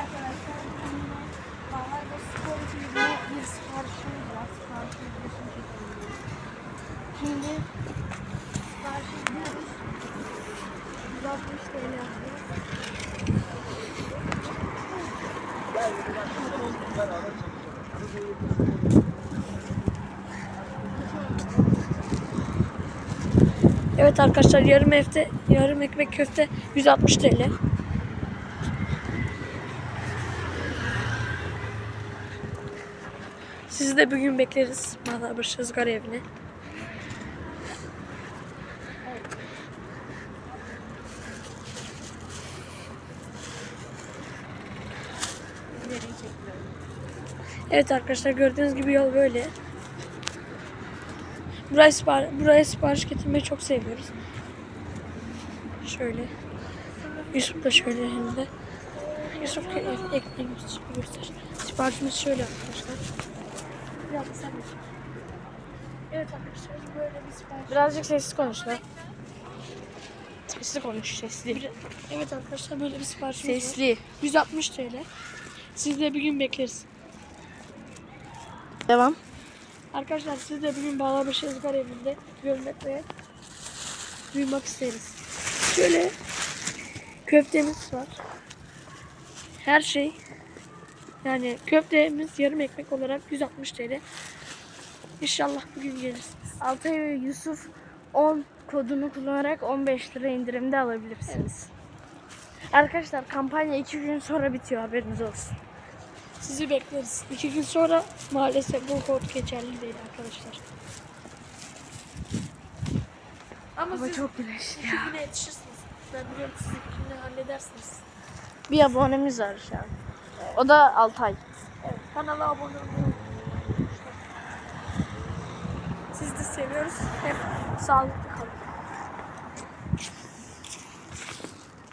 arkadaşlar. Şimdi Bahar ve Spor Kulübü'ne bir siparişimiz var. Sipariş videosunu çekiyoruz. Şimdi sipariş ediyoruz. 160 TL yapıyor. Evet arkadaşlar yarım efte yarım ekmek köfte 160 TL. Sizi de bugün bekleriz. Mağarabaşı ızgara evine. Evet arkadaşlar gördüğünüz gibi yol böyle. Buraya, sipar buraya sipariş getirmeyi çok seviyoruz. Şöyle. Yusuf da şöyle hem de. Yusuf ek- ekmeği göster- göster. Siparişimiz şöyle arkadaşlar. Evet arkadaşlar böyle bir sipariş. Birazcık sessiz konuş lan. Sesli konuş, sesli. Bir- Evet arkadaşlar böyle bir siparişimiz var. Sesli. 160 TL. Siz de bir gün bekleriz. Devam. Arkadaşlar siz de bugün Bağlarbaşı Izgar evinde görmek ve duymak isteriz. Şöyle köftemiz var. Her şey yani köftemiz yarım ekmek olarak 160 TL. İnşallah bugün gelirsiniz. Altay ve Yusuf 10 kodunu kullanarak 15 lira indirimde alabilirsiniz. Arkadaşlar kampanya 2 gün sonra bitiyor haberiniz olsun. Sizi bekleriz. İki gün sonra maalesef bu kod geçerli değil arkadaşlar. Ama Ama siz çok güneş. iki güne yetişirsiniz. Ben biliyorum siz iki güne halledersiniz. Bir abonemiz var şu an. O da Altay. Evet, kanala abone olmayı unutmayın. Siz de seviyoruz. Hep sağlıklı kalın.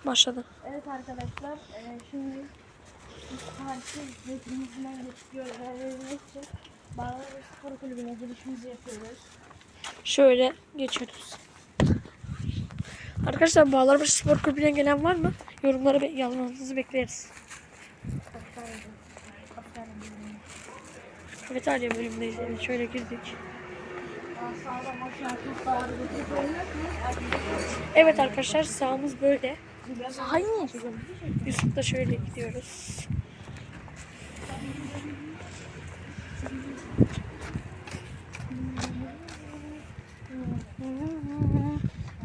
Başladı. Evet arkadaşlar e, şimdi tarihi zeytinimizden geçiyor vermek için Bağlar Spor Kulübü'ne girişimizi yapıyoruz. Şöyle geçiyoruz. Arkadaşlar Bağlarbaşı Spor Kulübü'ne gelen var mı? Yorumlara be yazmanızı bekleriz. Kafeterya bölümündeyiz. Evet, şöyle girdik. Evet arkadaşlar sağımız böyle. Hayır. Yusuf da şöyle gidiyoruz.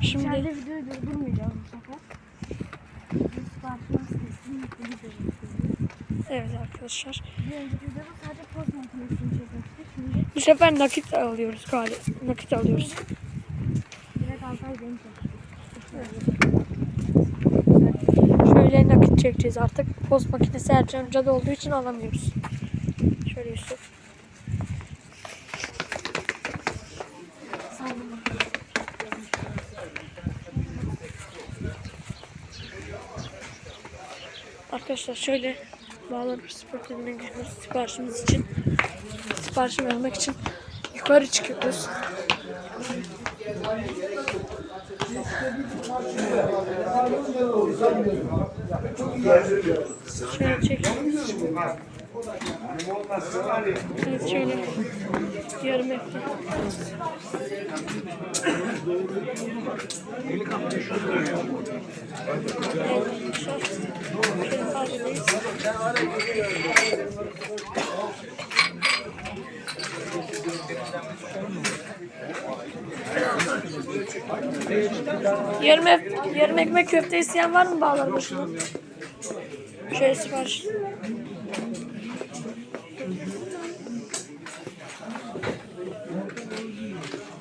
Şimdi İçeride videoyu durdurmayacağız bu sefer. Parçamız kesinlikle gidiyoruz. Evet arkadaşlar. Bir önceki videoda sadece poz makinesini çekmiştik. Şimdi Bu sefer nakit alıyoruz galiba. Nakit alıyoruz. Altay beni. Şöyle nakit çekeceğiz artık. Post makinesi Ercan Cadı olduğu için alamıyoruz. Şöyle Yusuf. Arkadaşlar şöyle bağlanıp spor kulübüne gidiyoruz siparişimiz için. Sipariş vermek için yukarı çıkıyoruz. Şöyle çekiyoruz. Evet şöyle yarım ekmek. Yarım, yarım ekmek köfte isteyen var mı bağlar başına? Şöyle sipariş.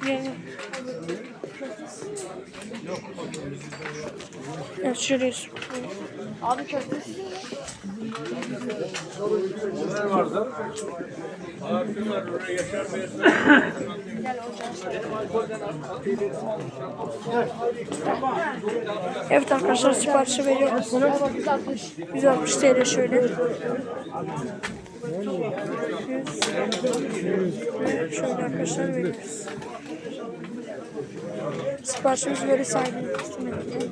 Yarım. Evet şöyle Abi köftesi. Evet arkadaşlar siparişi veriyoruz. 160 TL şöyle. 100. Şöyle arkadaşlar veriyoruz. Siparişimizi böyle sahibine teslim ettik.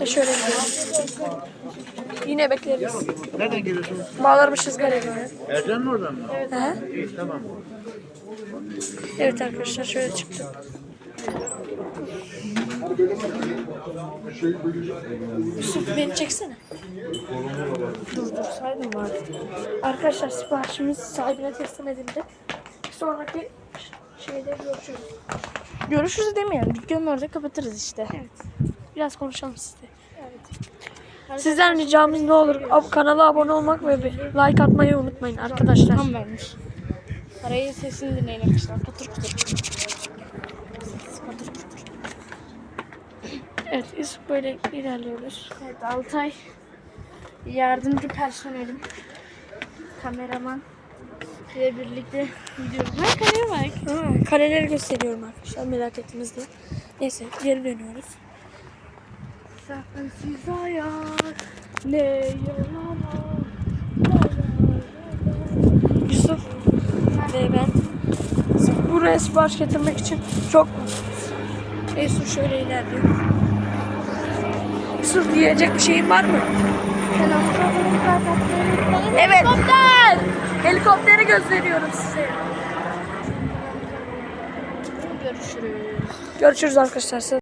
E şöyle gidiyoruz. Yine bekleriz. Nereden geliyorsun? Bağlarmışız galiba. Ercan mı oradan mı? Hı? İyi tamam. Evet arkadaşlar şöyle çıktı. Yusuf beni çeksene. Dur dur saydım bari. Arkadaşlar siparişimiz sahibine teslim edildi. Sonraki şeyde görüşürüz. Görüşürüz demeyelim. Dükkanın orada kapatırız işte. Evet. Biraz konuşalım sizle. Evet. Sizden ricamız ne olur ab- kanala abone olmak ve bir like atmayı unutmayın arkadaşlar. Tam vermiş. Parayı sesini dinleyin arkadaşlar. Patır kutur. Patır kutur. Evet biz böyle ilerliyoruz. Evet Altay. Yardımcı personelim. Kameraman. İle birlikte gidiyoruz. Bak kaleye bak. Ha, kareleri gösteriyorum arkadaşlar merak ettiniz diye. Neyse geri dönüyoruz. Sensiz hayat ne yalan. Yusuf ve ben buraya sipariş getirmek için çok mutluyuz. Yusuf şöyle ilerliyor. Yusuf diyecek bir şeyin var mı? Evet. Helikopter! Helikopteri gösteriyorum size. Görüşürüz. Görüşürüz arkadaşlar.